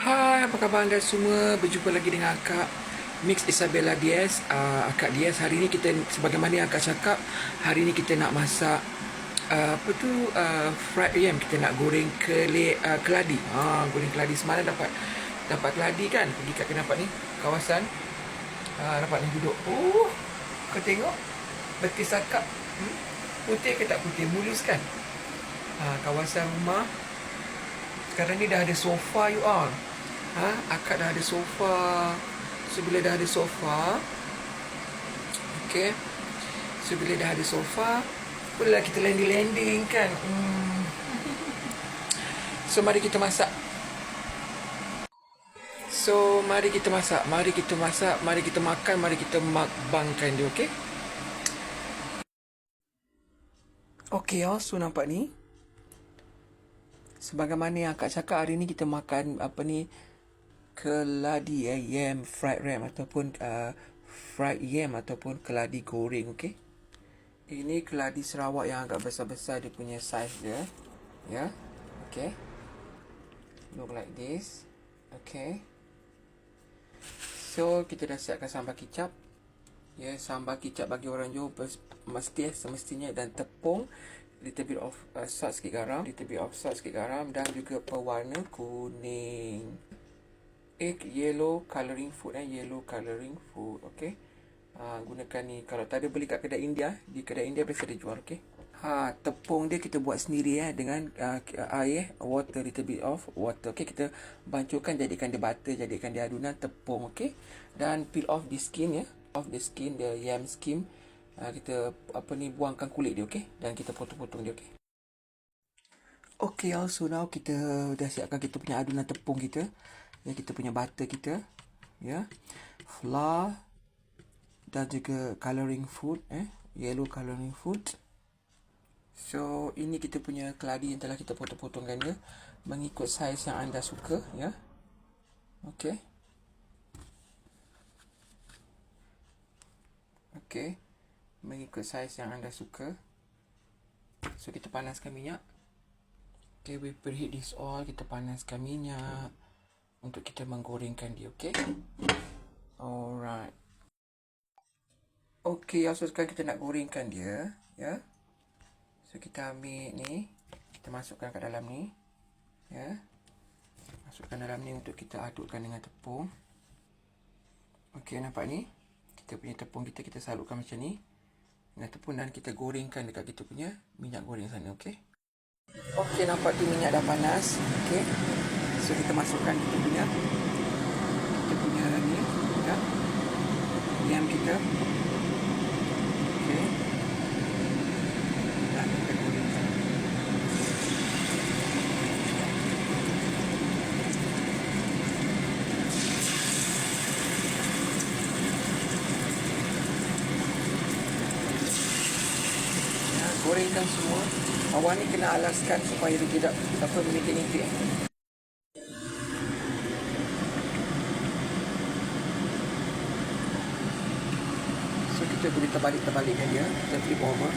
Hai, apa khabar anda semua? Berjumpa lagi dengan Akak Mix Isabella Diaz. Uh, Akak Diaz, hari ni kita, sebagaimana yang Akak cakap, hari ni kita nak masak uh, apa tu uh, fried yam. Kita nak goreng kele, uh, keladi. Ha, goreng keladi semalam dapat dapat keladi kan? Pergi kat nampak ni kawasan. Ha, nampak ni duduk. Oh kau tengok. Betis akak. Hmm? putih ke tak putih? Mulus kan? Ha, kawasan rumah sekarang ni dah ada sofa you all ha, akak dah ada sofa. So bila dah ada sofa okay. So bila dah ada sofa bolehlah kita landing-landing kan? Hmm. so mari kita masak. So mari kita masak mari kita masak mari kita makan mari kita makbangkan dia okey okey oh so nampak ni sebagaimana yang akak cakap hari ni kita makan apa ni keladi eh, yam fried ram ataupun uh, fried yam ataupun keladi goreng okey ini keladi Sarawak yang agak besar-besar dia punya size dia. Ya. Yeah. Okay. Look like this. Okay. So, kita dah siapkan sambal kicap. Ya, yeah, sambal kicap bagi orang Johor mesti semestinya dan tepung little bit of uh, salt sikit garam, little bit of salt sikit garam dan juga pewarna kuning. Egg yellow coloring food eh, yellow coloring food, okay? Ha, gunakan ni. Kalau tak ada beli kat kedai India. Di kedai India biasa dia jual okey ha tepung dia kita buat sendiri eh dengan uh, air water little bit of water okey kita bancuhkan jadikan dia butter jadikan dia adunan tepung okey dan peel off the skin ya. Off the skin the yam skin uh, kita apa ni buangkan kulit dia okey? Dan kita potong-potong dia okey? Okey also now kita dah siapkan kita punya adunan tepung kita. Ya kita punya butter kita. Ya. Flour. Dan juga coloring food eh? Yellow coloring food. So ini kita punya keladi yang telah kita potong-potongkan dia. Mengikut saiz yang anda suka ya? Okey. Okey mengikut saiz yang anda suka so kita panaskan minyak okey we preheat this all kita panaskan minyak untuk kita menggorengkan dia okey alright Okey, so sekarang kita nak gorengkan dia, ya. So kita ambil ni, kita masukkan ke dalam ni, ya. Masukkan dalam ni untuk kita adukkan dengan tepung. Okey, nampak ni? Kita punya tepung kita kita salurkan macam ni. Tepung dan kita gorengkan dekat kita punya minyak goreng sana, okey. Okey, nampak tu minyak dah panas, okey. So kita masukkan kita punya kita punya ni, ya. Yam kita. gorengkan semua awal ni kena alaskan supaya dia tidak apa menitik-nitik so kita boleh terbalik-terbalikkan dia? Kita flip over.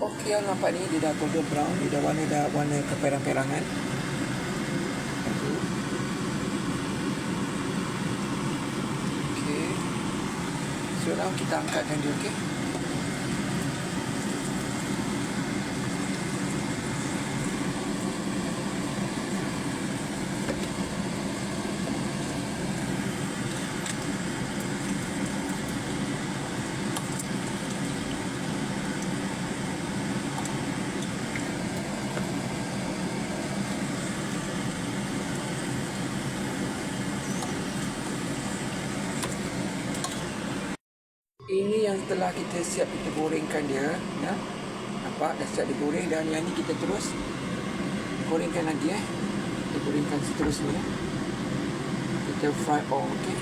Okey, nampak ni dia dah golden brown, dia dah warna dah warna keperang-perangan. Okey. So now kita angkatkan dia, okey. Ini yang telah kita siap kita gorengkan dia ya nampak dah siap digoreng dan yang ni kita terus gorengkan lagi eh kita gorengkan seterusnya kita fry all okey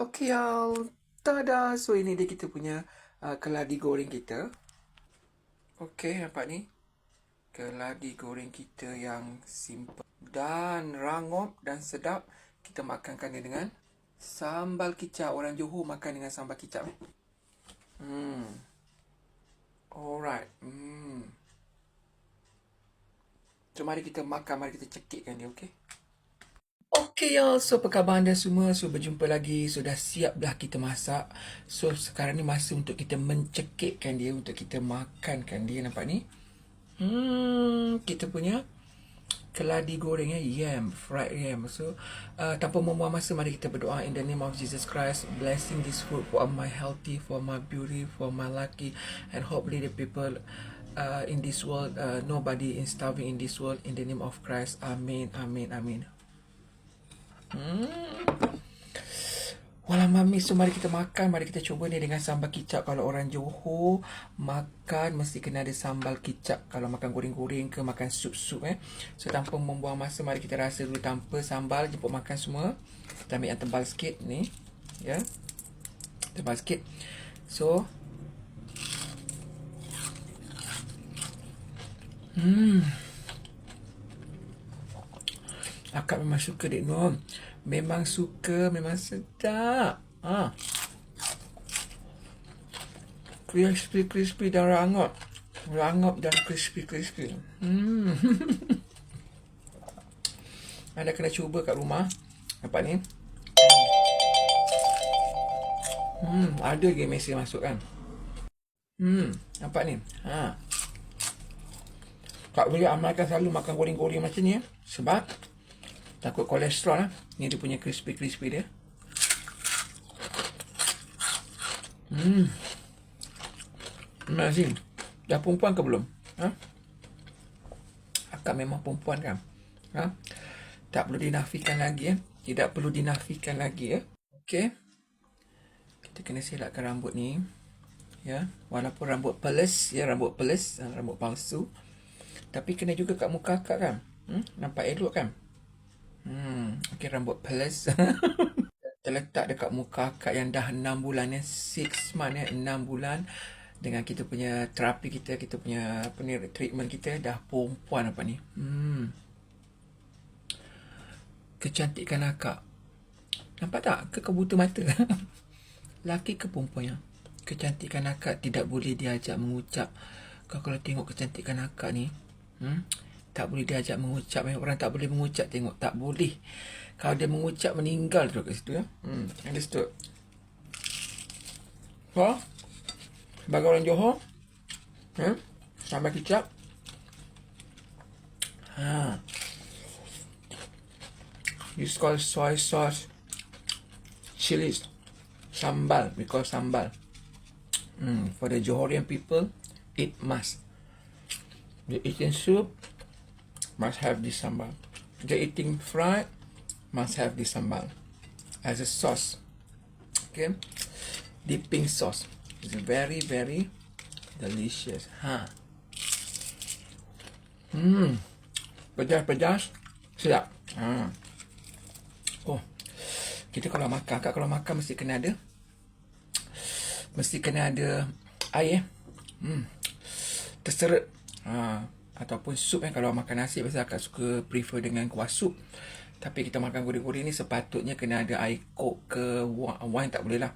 Okey, y'all. Tada! So, ini dia kita punya uh, keladi goreng kita. Okey, nampak ni. Keladi goreng kita yang simple dan rangup dan sedap. Kita makankan dia dengan sambal kicap. Orang Johor makan dengan sambal kicap. Eh. Hmm. Alright. Hmm. So, mari kita makan. Mari kita cekikkan dia, okey? Okay y'all, so apa khabar anda semua? So berjumpa lagi, sudah siap dah kita masak. So sekarang ni masa untuk kita mencekikkan dia Untuk kita makankan dia, nampak ni? Hmm, kita punya keladi goreng ya, yam, fried yam. So uh, tanpa membuang masa, mari kita berdoa. In the name of Jesus Christ Blessing this food for my healthy, for my beauty, for my lucky. And hopefully the people uh, in this world, uh, nobody is starving in this world. In the name of Christ, amin, amin, amin Hmm. Walau mami, so mari kita makan. Mari kita cuba ni dengan sambal kicap. Kalau orang Johor makan, mesti kena ada sambal kicap. Kalau makan goreng-goreng ke makan sup-sup eh. So tanpa membuang masa, mari kita rasa dulu tanpa sambal. Jemput makan semua. Kita ambil yang tebal sikit ni. Ya. Tebal sikit. So. Hmm. Akak memang suka dek Nur. Memang suka, memang sedap. Ha. Crispy, crispy dan rangup. Rangup dan crispy, crispy. Hmm. Anda kena cuba kat rumah. Nampak ni? Hmm, ada lagi mesin masuk kan? Hmm, nampak ni? Ha. Tak boleh amalkan selalu makan goreng-goreng macam ni ya. Sebab Takut kolesterol lah. Ni dia punya crispy-crispy dia. Hmm. Mazim. Dah perempuan ke belum? Ha? Akak memang perempuan kan? Ha? Tak perlu dinafikan lagi ya. Tidak perlu dinafikan lagi ya. Okey. Kita kena silatkan rambut ni. Ya, walaupun rambut peles, ya rambut peles, rambut palsu. Tapi kena juga kat muka akak kan? Hmm? Nampak elok kan? Hmm, okay, rambut plus. Terletak dekat muka akak yang dah 6 bulan ya. 6 month ya, 6 bulan. Dengan kita punya terapi kita, kita punya apa ni, treatment kita dah perempuan apa ni. Hmm. Kecantikan akak. Nampak tak? Ke kau buta mata? Laki ke perempuan yang? Kecantikan akak tidak boleh diajak mengucap. Kau kalau tengok kecantikan akak ni. Hmm? Tak boleh diajak mengucap. Eh. orang tak boleh mengucap tengok tak boleh. Kalau dia mengucap meninggal tu kat situ ya. Hmm understood. Ha sebagai orang Johor hmm sambal kicap. Ha. Use call soy sauce chili sambal. Because sambal. Hmm for the Johorian people it must. The eating soup must have this sambal. The eating fried must have this sambal as a sauce. Okay, dipping sauce. It's very very delicious. Ha. Hmm. Pedas pedas. Sedap. Ha. Oh. Kita kalau makan, kak kalau makan mesti kena ada mesti kena ada air. Hmm. Terseret. Ha ataupun sup kan kalau makan nasi biasa akak suka prefer dengan kuah sup. Tapi kita makan goreng-goreng ni sepatutnya kena ada air kok ke wine tak boleh lah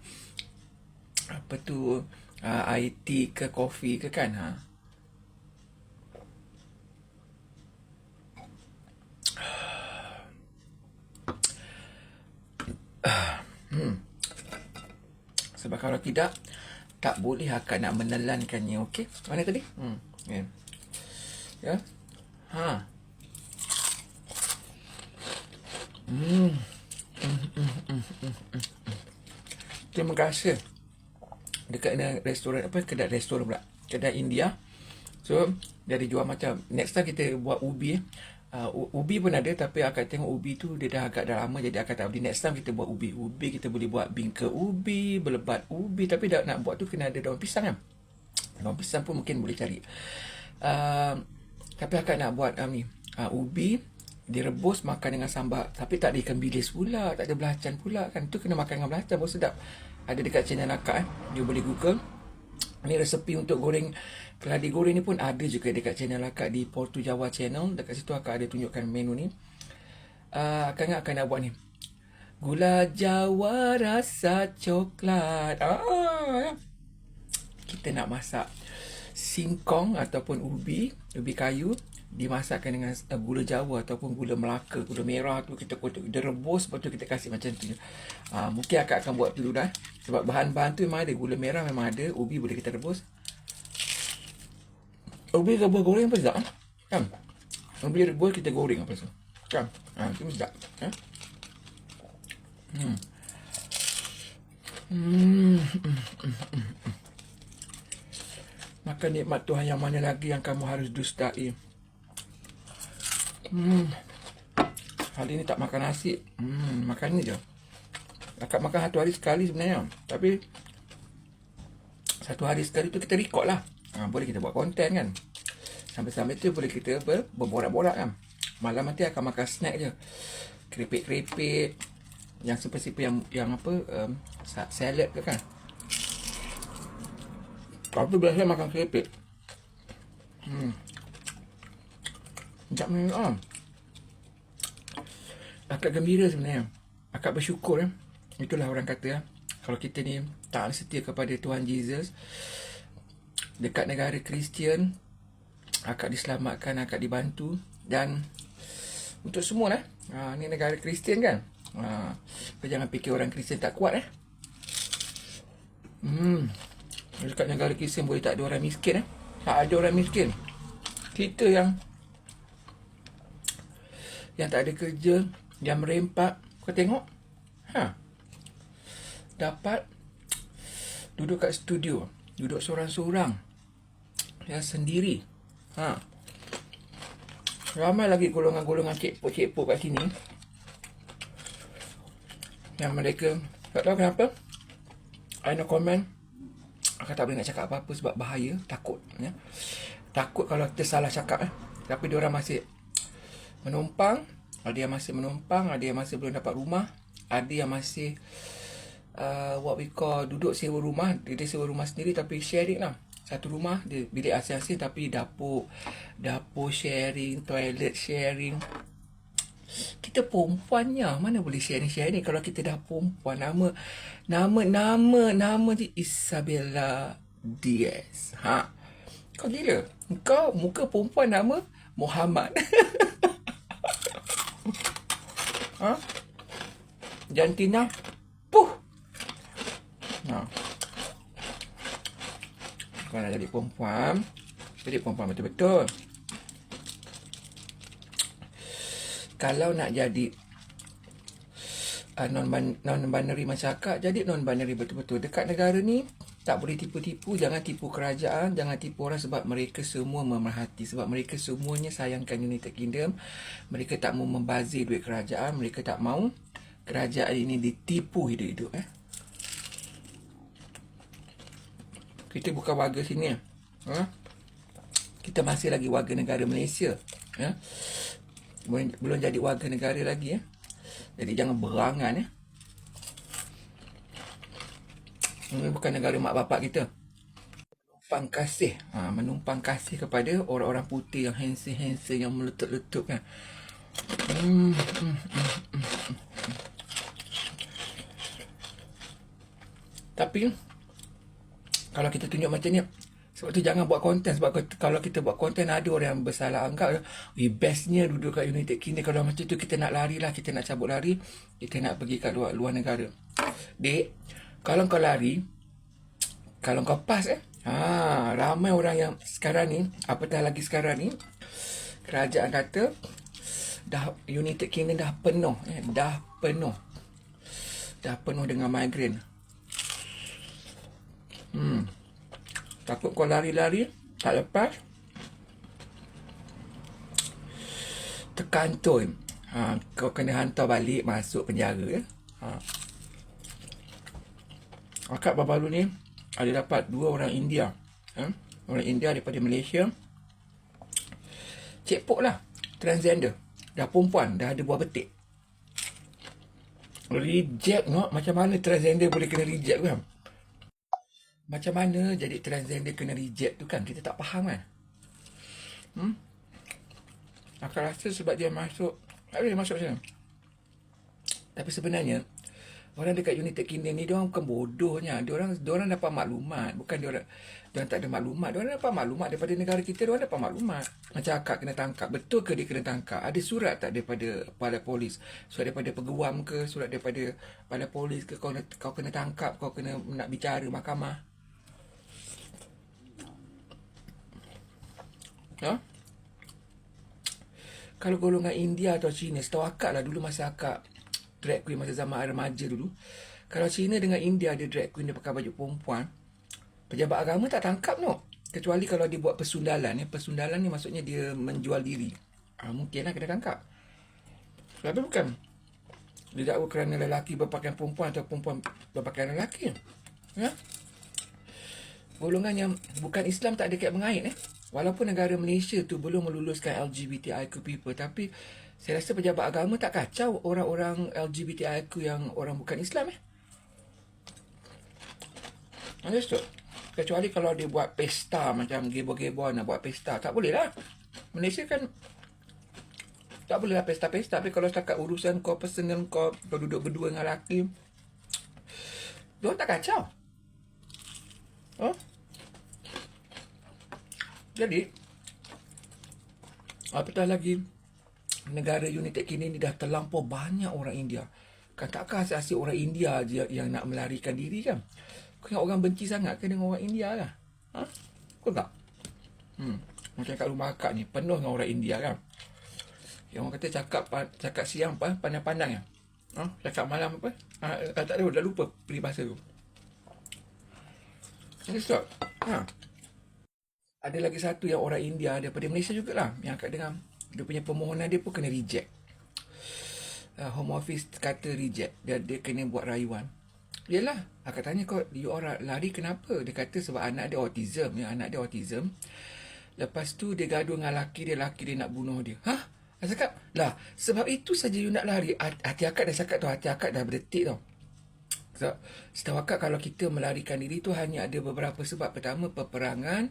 apa tu? Uh, air tea ke kopi ke kan? Ha. Hmm. sebab kalau tidak tak boleh akak nak menelankannya okey? Mana tadi? Hmm yeah. Ya. Ha. Hmm. Terima kasih. Dekat restoran apa kedai restoran pula. Kedai India. So, jadi jual macam next time kita buat ubi Uh, ubi pun ada tapi akan tengok ubi tu dia dah agak dah lama jadi akan tak boleh next time kita buat ubi ubi kita boleh buat bingka ubi berlebat ubi tapi dah nak buat tu kena ada daun pisang kan daun pisang pun mungkin boleh cari uh, tapi akak nak buat um, ni uh, ubi direbus makan dengan sambal tapi tak ada ikan bilis pula tak ada belacan pula kan tu kena makan dengan belacan pun sedap ada dekat channel akak eh you boleh google Ini resepi untuk goreng keladi goreng ni pun ada juga dekat channel akak di Portu Jawa channel. Dekat situ akak ada tunjukkan menu ni. Uh, akak ingat akan nak buat ni. Gula Jawa rasa coklat. Ah, kita nak masak singkong ataupun ubi, ubi kayu dimasakkan dengan uh, gula Jawa ataupun gula Melaka, gula merah tu kita kotak, kita rebus lepas tu kita kasih macam tu. Uh, mungkin akak akan buat dulu dah. Sebab bahan-bahan tu memang ada. Gula merah memang ada. Ubi boleh kita rebus. Ubi rebus goreng apa sedap? Kan? Ubi rebus kita goreng apa tu? Kan? Ha, itu sedap. Ha? Hmm. Hmm. Makan nikmat Tuhan yang mana lagi yang kamu harus dustai. Hmm. Hari ni tak makan nasi. Hmm, makan ni je. Akak makan satu hari sekali sebenarnya. Tapi satu hari sekali tu kita record lah. Ha, boleh kita buat konten kan. Sampai-sampai tu boleh kita ber, berborak-borak kan. Malam nanti akan makan snack je. Keripik-keripik. Yang seperti yang yang apa um, salad ke kan. Tapi biasa makan keripik. Hmm. Sekejap ni ah. Akak gembira sebenarnya. Akak bersyukur ya. Itulah orang kata ya. Kalau kita ni tak setia kepada Tuhan Jesus. Dekat negara Kristian. Akak diselamatkan, akak dibantu. Dan untuk semua lah. Ha, ni negara Kristian kan. Ha, jangan fikir orang Kristian tak kuat eh. Hmm. Dekat negara Kristian boleh tak ada orang miskin eh. Tak ada orang miskin. Kita yang yang tak ada kerja, yang merempak. Kau tengok? Ha. Dapat duduk kat studio. Duduk seorang-seorang. Yang sendiri. Ha. Ramai lagi golongan-golongan cekpuk-cekpuk kat sini. Yang mereka tak tahu kenapa. I no comment. Aku tak boleh nak cakap apa-apa sebab bahaya. Takut. Ya. Takut kalau kita salah cakap. Eh. Tapi dia orang masih menumpang ada yang masih menumpang ada yang masih belum dapat rumah ada yang masih uh, what we call duduk sewa rumah dia sewa rumah sendiri tapi sharing lah satu rumah dia bilik asing-asing tapi dapur dapur sharing toilet sharing kita perempuannya mana boleh sharing sharing kalau kita dah perempuan nama nama nama nama dia Isabella Diaz ha kau gila kau muka perempuan nama Muhammad Ha? Jantina. Puh. Ha. Kau nak jadi perempuan. Jadi perempuan betul-betul. Kalau nak jadi uh, non-binary masyarakat, jadi non-binary betul-betul. Dekat negara ni, tak boleh tipu-tipu, jangan tipu kerajaan, jangan tipu orang sebab mereka semua memerhati. Sebab mereka semuanya sayangkan United Kingdom. Mereka tak mau membazir duit kerajaan, mereka tak mau kerajaan ini ditipu hidup-hidup. Eh? Kita bukan warga sini. Ha? Kita masih lagi warga negara Malaysia. Ya? Belum jadi warga negara lagi. Ya? Jadi jangan berangan. Ya? Ini bukan negara mak bapak kita. Menumpang kasih. Ha, menumpang kasih kepada orang-orang putih yang handsome-handsome yang meletup-letup kan. Hmm, hmm, hmm, hmm, Tapi kalau kita tunjuk macam ni sebab tu jangan buat konten sebab kalau kita buat konten ada orang yang bersalah. Anggap we bestnya duduk kat United Kingdom. Kalau macam tu kita nak lari lah kita nak cabut lari kita nak pergi kat luar, luar negara. Dek kalau kau lari kalau kau pas eh ha ramai orang yang sekarang ni apatah lagi sekarang ni kerajaan kata dah United Kingdom dah penuh eh dah penuh. Dah penuh dengan migraine hmm takut kau lari-lari tak lepas terkantoi ha kau kena hantar balik masuk penjara eh ha akak baru-baru ni ada dapat dua orang India. Ha? Orang India daripada Malaysia. Cekpok lah. Transgender. Dah perempuan. Dah ada buah betik. Reject no? Macam mana transgender boleh kena reject kan? Macam mana jadi transgender kena reject tu kan? Kita tak faham kan? Hmm? aku rasa sebab dia masuk tak boleh masuk sana tapi sebenarnya orang dekat United Kingdom ni dia orang bukan bodohnya. Dia orang dia orang dapat maklumat. Bukan dia orang dia orang tak ada maklumat. Dia orang dapat maklumat daripada negara kita dia orang dapat maklumat. Macam akak kena tangkap. Betul ke dia kena tangkap? Ada surat tak daripada kepala polis? Surat daripada peguam ke? Surat daripada kepala polis ke? Kau kena, kau kena tangkap kau kena nak bicara mahkamah Ha? Kalau golongan India atau Cina, setahu akak lah dulu masa akak drag queen masa zaman remaja dulu. Kalau Cina dengan India ada drag queen dia pakai baju perempuan, pejabat agama tak tangkap no. Kecuali kalau dia buat persundalan. Ya. Persundalan ni maksudnya dia menjual diri. Ha, mungkin lah kena tangkap. Tapi bukan. Dia dakwa kerana lelaki berpakaian perempuan atau perempuan berpakaian lelaki. Ya? Golongan yang bukan Islam tak ada kait mengait. Eh? Walaupun negara Malaysia tu belum meluluskan LGBTIQ people tapi saya rasa pejabat agama tak kacau orang-orang LGBTIQ yang orang bukan Islam eh. Understood? Kecuali kalau dia buat pesta macam gebo-gebo nak buat pesta. Tak boleh lah. Malaysia kan tak boleh lah pesta-pesta. Tapi kalau setakat urusan kau personal kau, kau duduk berdua dengan lelaki. Dia tak kacau. Oh? Jadi apatah lagi negara United Kingdom ni dah terlampau banyak orang India. Kan takkah asyik orang India je yang nak melarikan diri kan? Kau ingat orang benci sangat ke dengan orang India lah? Ha? Kau tak? Hmm. Macam kat rumah akak ni penuh dengan orang India kan? Yang orang kata cakap cakap siang apa pandang-pandang ya. Ha? Cakap malam apa? Ha, tak tahu dah lupa peribahasa tu. Jadi stop. Ha ada lagi satu yang orang India daripada Malaysia jugalah yang akan dengar dia punya permohonan dia pun kena reject uh, home office kata reject dia, dia kena buat rayuan Yelah, aku tanya kau, you orang lari kenapa? Dia kata sebab anak dia autism, ya, anak dia autism. Lepas tu dia gaduh dengan laki dia, laki dia nak bunuh dia. Hah? Aku cakap, lah, sebab itu saja you nak lari. Hati akak dah cakap tu, hati akak dah berdetik tau. So, setahu akak kalau kita melarikan diri tu hanya ada beberapa sebab. Pertama, peperangan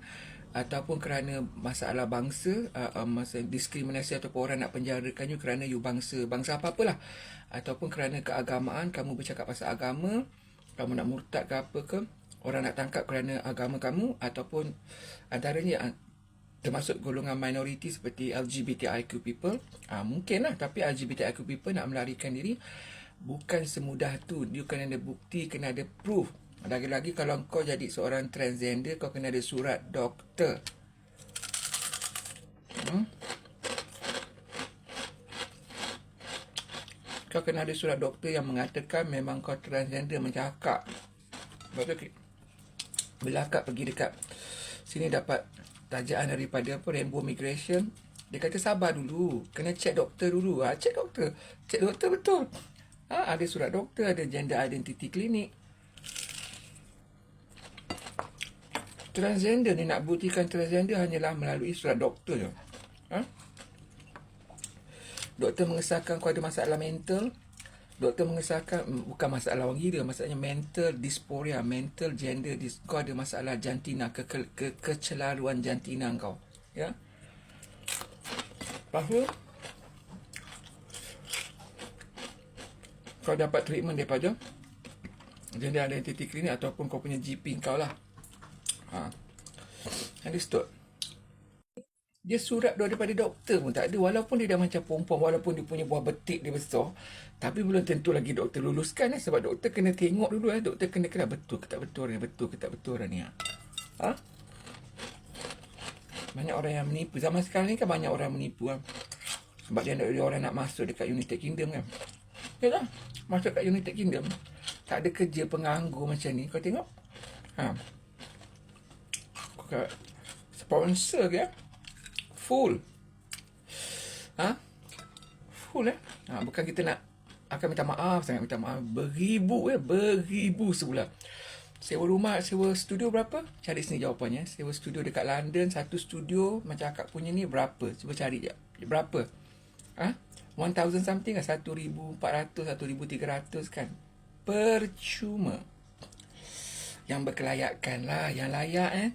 ataupun kerana masalah bangsa uh, uh, masa diskriminasi ataupun orang nak penjarakan you kerana you bangsa bangsa apa-apalah. Ataupun kerana keagamaan kamu bercakap pasal agama kamu nak murtad ke apa ke orang nak tangkap kerana agama kamu ataupun antaranya uh, termasuk golongan minoriti seperti LGBTIQ people uh, mungkin lah tapi LGBTIQ people nak melarikan diri bukan semudah tu. You kena ada bukti kena ada proof lagi-lagi kalau kau jadi seorang transgender, kau kena ada surat doktor. Hmm? Kau kena ada surat doktor yang mengatakan memang kau transgender akak. Sebab tu, bila akak pergi dekat sini dapat tajaan daripada apa Rainbow Migration, dia kata sabar dulu. Kena check doktor dulu. Ha, check doktor. Check doktor betul. Ha, ada surat doktor, ada gender identity klinik. Transgender ni nak buktikan transgender hanyalah melalui surat doktor je. Ha? Doktor mengesahkan kau ada masalah mental. Doktor mengesahkan bukan masalah orang gila, masalahnya mental dysphoria, mental gender dis kau ada masalah jantina, ke, ke, ke kecelaruan jantina kau. Ya. Lepas kau dapat treatment daripada gender identity clinic ataupun kau punya GP kau lah. Ha. Understood? Dia surat daripada doktor pun tak ada. Walaupun dia dah macam perempuan, walaupun dia punya buah betik dia besar. Tapi belum tentu lagi doktor luluskan eh. Sebab doktor kena tengok dulu eh. Doktor kena kena betul ke tak betul ni. Betul ke tak betul ni. Ha? ha? Banyak orang yang menipu. Zaman sekarang ni kan banyak orang menipu kan. Sebab dia, dia orang nak masuk dekat United Kingdom kan. Ya tak? Masuk dekat United Kingdom. Tak ada kerja penganggur macam ni. Kau tengok. Ha kat sponsor ke full. Ha? Full eh? Ha, bukan kita nak akan minta maaf sangat minta maaf. Beribu eh? Beribu sebulan. Sewa rumah sewa studio berapa? Cari sini jawapannya sewa studio dekat London satu studio macam akak punya ni berapa? Cuba cari je berapa? Ha? 1000 something lah 1400 1300 kan? Percuma. Yang berkelayakan lah, yang layak eh.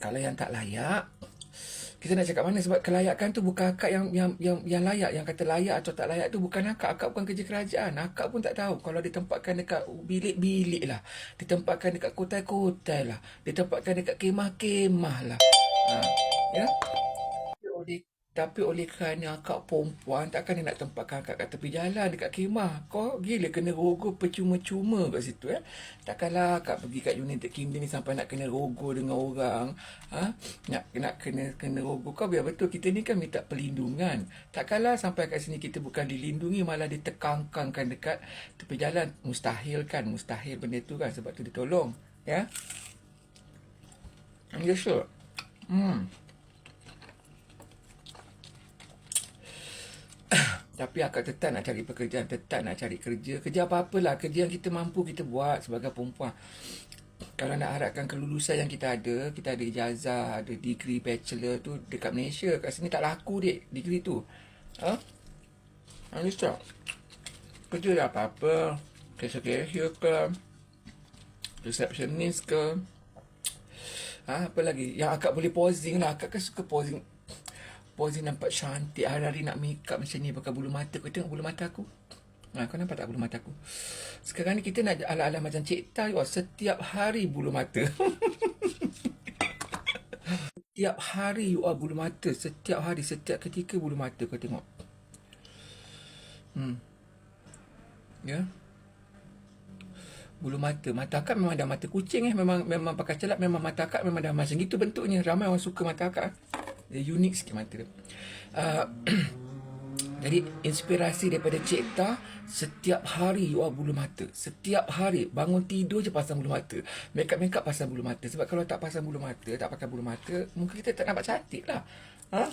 Kalau yang tak layak, kita nak cakap mana sebab kelayakan tu bukan akak yang yang yang yang layak. Yang kata layak atau tak layak tu bukan akak. Akak bukan kerja kerajaan. Akak pun tak tahu. Kalau ditempatkan dekat bilik-bilik lah. Ditempatkan dekat kotai-kotai lah. Ditempatkan dekat kemah-kemah lah. Ha. ya? oleh tapi oleh kerana akak perempuan, takkan dia nak tempatkan akak kat tepi jalan dekat kemah. Kau gila kena rogo percuma-cuma kat situ eh. Takkanlah akak pergi kat United Kingdom ni sampai nak kena rogo dengan orang. Ha? Nak nak kena kena rogo. Kau biar betul kita ni kan minta perlindungan. Takkanlah sampai kat sini kita bukan dilindungi malah ditekangkangkan dekat tepi jalan. Mustahil kan. Mustahil benda tu kan sebab tu ditolong. Ya. Yeah? sure. Hmm. Tapi akak tetap nak cari pekerjaan, tetap nak cari kerja. Kerja apa-apalah, kerja yang kita mampu kita buat sebagai perempuan. Kalau nak harapkan kelulusan yang kita ada, kita ada ijazah, ada degree bachelor tu dekat Malaysia. Kat sini tak laku dek degree tu. Ha? Understand? Kerja dah apa-apa. Cashier ke, receptionist ke. Ha, apa lagi? Yang akak boleh posing lah. Akak kan suka posing posing nampak cantik hari-hari nak make up macam ni pakai bulu mata. Kau tengok bulu mata aku. Ha, kau nampak tak bulu mata aku? Sekarang ni kita nak ala-ala macam Cik Tai oh, setiap hari bulu mata. Setiap hari you are bulu mata. Setiap hari setiap ketika bulu mata kau tengok. Hmm. Ya? Yeah. bulu mata. Mata akak memang dah mata kucing eh. Memang memang pakai celak memang mata akak memang dah macam gitu bentuknya. Ramai orang suka mata akak dia unik sikit mata dia. Uh, jadi inspirasi daripada Cik Ta setiap hari you are bulu mata. Setiap hari bangun tidur je pasang bulu mata. Make up make up pasang bulu mata. Sebab kalau tak pasang bulu mata, tak pakai bulu mata, mungkin kita tak nampak cantik lah. Ha?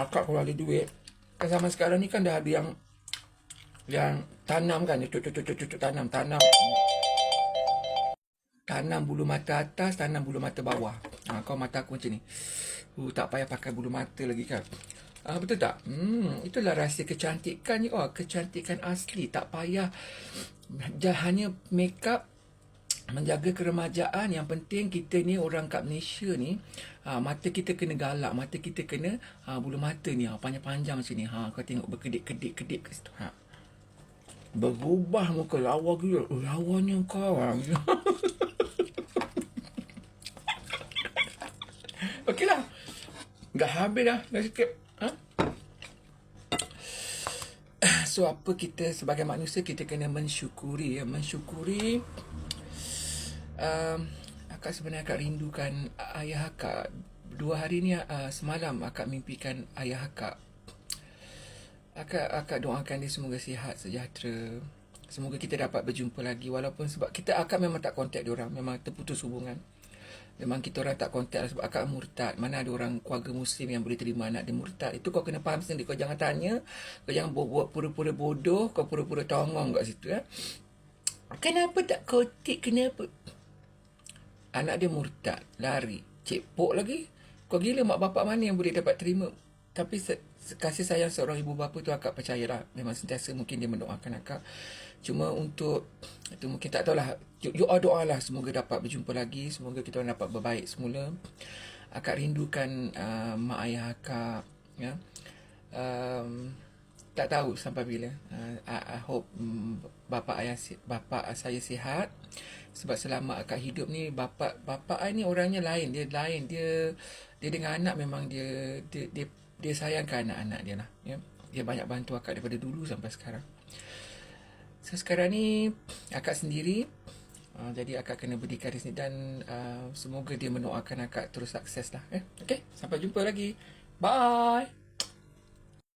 Akak kalau ada duit. Kan zaman sekarang ni kan dah ada yang yang tanam kan, cucuk cucuk cucuk tanam, tanam tanam bulu mata atas, tanam bulu mata bawah. Ha, kau mata aku macam ni. Uh, tak payah pakai bulu mata lagi kan. Ah, betul tak? Hmm, itulah rahsia kecantikan ni. Oh, kecantikan asli. Tak payah hanya make up menjaga keremajaan. Yang penting kita ni orang kat Malaysia ni, ha, mata kita kena galak. Mata kita kena ha, bulu mata ni. Ha, panjang-panjang macam ni. Ha, kau tengok berkedip-kedip-kedip kat situ. Ha. Berubah muka lawa gila. Lawanya kau. Ha. Dah habis dah. Dah sikit. Ha? So, apa kita sebagai manusia, kita kena mensyukuri. Ya. Mensyukuri. Um, akak sebenarnya akak rindukan ayah akak. Dua hari ni, uh, semalam akak mimpikan ayah akak. Akak, akak doakan dia semoga sihat, sejahtera. Semoga kita dapat berjumpa lagi. Walaupun sebab kita akak memang tak kontak dia orang. Memang terputus hubungan. Memang kita orang tak kontak lah sebab akak murtad. Mana ada orang keluarga muslim yang boleh terima anak dia murtad. Itu kau kena faham sendiri. Kau jangan tanya. Kau jangan buat pura-pura bodoh. Kau pura-pura tongong kat situ. Ya? Kenapa tak kotik? Kenapa? Anak dia murtad. Lari. Cepok lagi. Kau gila mak bapak mana yang boleh dapat terima. Tapi kasih sayang seorang ibu bapa tu akak percayalah. Memang sentiasa mungkin dia mendoakan akak. Cuma untuk itu mungkin tak tahulah. You, you all doa lah. Semoga dapat berjumpa lagi. Semoga kita dapat berbaik semula. Akak rindukan uh, mak ayah akak ya. Um, tak tahu sampai bila. Uh, I, I hope um, bapa ayah bapa saya sihat. Sebab selama akak hidup ni bapa bapa ni orangnya lain. Dia lain. Dia dia dengan anak memang dia dia dia, dia sayangkan anak-anak dia lah ya dia banyak bantu akak daripada dulu sampai sekarang So sekarang ni akak sendiri uh, jadi akak kena berdikari di sini dan uh, semoga dia mendoakan akak terus sukses lah. Eh? Okay, sampai jumpa lagi. Bye.